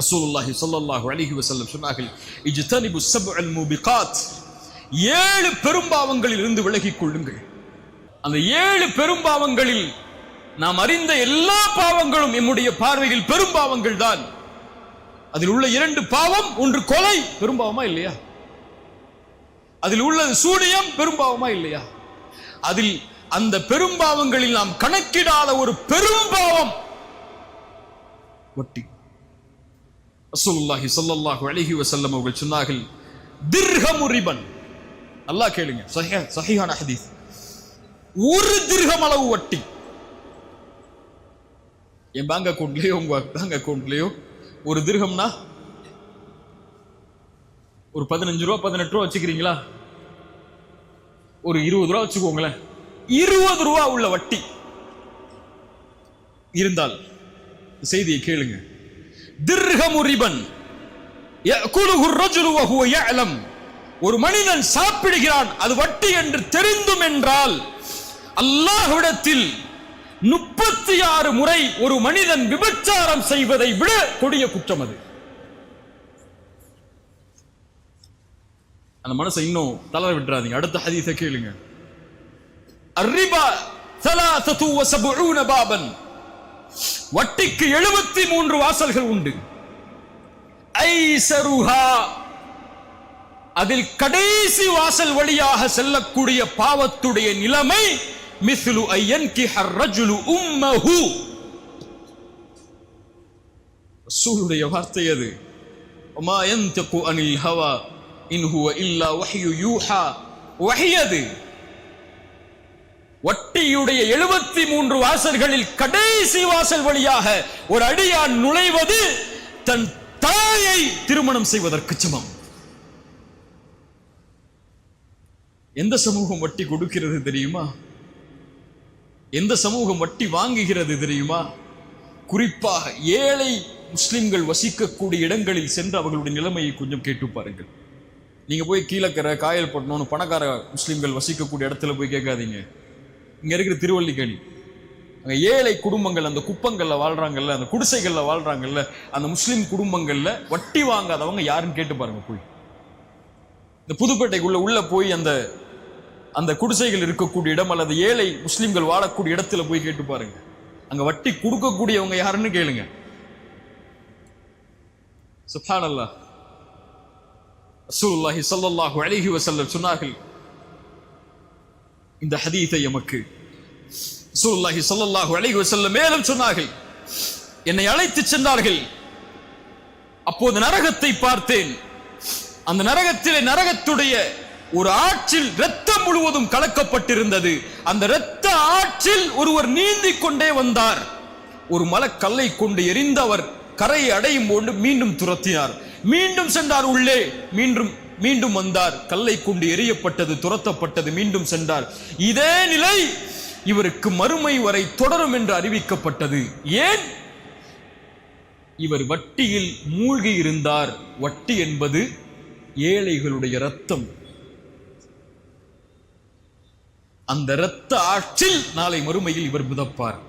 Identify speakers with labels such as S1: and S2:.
S1: ரசூலுல்லாஹி சொல்லல்லாஹு அலிஹி வசல்லம் சொன்னார்கள் இஜ்தனிபு சப்அல் மூபிகாத். ஏழு பெரும்பாவங்களில் இருந்து விலகிக் கொள்ளுங்கள். அந்த ஏழு பெரும்பாவங்களில் நாம் அறிந்த எல்லா பாவங்களும் எம்முடைய பார்வையில் பெரும்பாவங்கள் தான். அதில் உள்ள இரண்டு பாவம் ஒன்று கொலை பெரும்பாவமா இல்லையா? அதில் உள்ளது சூனியம் பெரும்பாவமா இல்லையா? அதில் அந்த பெரும்பாவங்களில் நாம் கணக்கிடாத ஒரு பெரும்பாவம் வட்டி ரசூலுல்லாஹி ஸல்லல்லாஹு அலைஹி வஸல்லம் அவர்கள் சொன்னார்கள் திர்ஹமு ரிபன். நல்லா கேளுங்க சஹீஹ் சஹீஹான ஹதீஸ். ஒரு திர்ஹம் அளவு வட்டி. என் பேங்க் அக்கவுண்ட்லயோ உங்க பேங்க் அக்கௌண்ட்லயோ ஒரு திர்ஹம்னா ஒரு பதினஞ்சு ரூபா பதினெட்டு ரூபா வச்சுக்கிறீங்களா? ஒரு இருபது ரூபா வச்சுக்கோங்களேன். இருபது ரூபா உள்ள வட்டி இருந்தால் செய்தியை கேளுங்க. திர்ஹமு ரிபன் ஒரு மனிதன் சாப்பிடுகிறான் அது வட்டி என்று தெரிந்தும் என்றால் அல்லாஹ்விடத்தில் முப்பத்தி ஆறு முறை ஒரு மனிதன் விபச்சாரம் செய்வதை விட கொடிய குற்றம் அது. அந்த மனசை இன்னும் தளர விட்டுறாதீங்க. அடுத்த ஹதீஸை கேளுங்க. அரிபா சலாசத்து வசபுன பாபன். வட்டிக்கு எழுபத்தி மூன்று வாசல்கள் உண்டு ஐசருஹா அதில் கடைசி வாசல் வழியாக செல்லக்கூடிய பாவத்துடைய நிலைமை மிஸ்லு ஐயன்கி ஹர்ரஜுலு உம்மஹு ரசூலுடைய வார்த்தை அது وما ينطق عن الهوى إن هو إلا وحي يوحى وحي ஒட்டியுடைய வட்டியுடைய எழுபத்தி மூன்று வாசல்களில் கடைசி வாசல் வழியாக ஒரு அடியான் நுழைவது தன் தாயை திருமணம் செய்வதற்கு சமம். எந்த சமூகம் வட்டி கொடுக்கிறது தெரியுமா? எந்த சமூகம் வட்டி வாங்குகிறது தெரியுமா? குறிப்பாக ஏழை முஸ்லிம்கள் வசிக்கக்கூடிய இடங்களில் சென்று அவர்களுடைய நிலைமையை கொஞ்சம் கேட்டு பாருங்கள். நீங்க போய் கீழக்கரை காயல் பட்டணும்னு பணக்கார முஸ்லிம்கள் வசிக்கக்கூடிய இடத்துல போய் கேட்காதீங்க. இங்க இருக்கிற திருவள்ளிக்கேணி அங்க ஏழை குடும்பங்கள் அந்த குப்பங்கள்ல வாழ்றாங்கல்ல அந்த குடிசைகள்ல வாழ்றாங்கல்ல அந்த முஸ்லீம் குடும்பங்கள்ல வட்டி வாங்காதவங்க யாருன்னு கேட்டு பாருங்க போய் இந்த புதுப்பேட்டைக்குள்ள உள்ள போய் அந்த அந்த குடிசைகள் இருக்கக்கூடிய இடம் அல்லது ஏழை முஸ்லிம்கள் வாழக்கூடிய இடத்துல போய் கேட்டு பாருங்க. அங்க வட்டி கொடுக்கக்கூடியவங்க யாருன்னு கேளுங்க. சுப்ஹானல்லாஹ் ரசூலுல்லாஹி சல்லாஹூ அலிஹி வசல்லம் சொன்னார்கள் இந்த ஹதீத்தை எமக்கு. சூல்லாஹி சொல்லல்லாஹு அழகி செல்ல மேலும் சொன்னார்கள். என்னை அழைத்து சென்றார்கள். அப்போது நரகத்தை பார்த்தேன். அந்த நரகத்திலே நரகத்துடைய ஒரு ஆற்றில் ரத்தம் முழுவதும் கலக்கப்பட்டிருந்தது. அந்த இரத்த ஆற்றில் ஒருவர் நீந்திக் கொண்டே வந்தார். ஒரு மலக்கல்லை கொண்டு எரிந்தவர் கரையை அடையும் போது மீண்டும் துரத்தினார். மீண்டும் சென்றார் உள்ளே. மீண்டும் மீண்டும் வந்தார். கல்லை கொண்டு எரியப்பட்டது துரத்தப்பட்டது மீண்டும் சென்றார். இதே நிலை இவருக்கு மறுமை வரை தொடரும் என்று அறிவிக்கப்பட்டது. ஏன்? இவர் வட்டியில் மூழ்கி இருந்தார். வட்டி என்பது ஏழைகளுடைய ரத்தம் அந்த இரத்த ஆற்றில் நாளை மறுமையில் இவர் மிதப்பார்.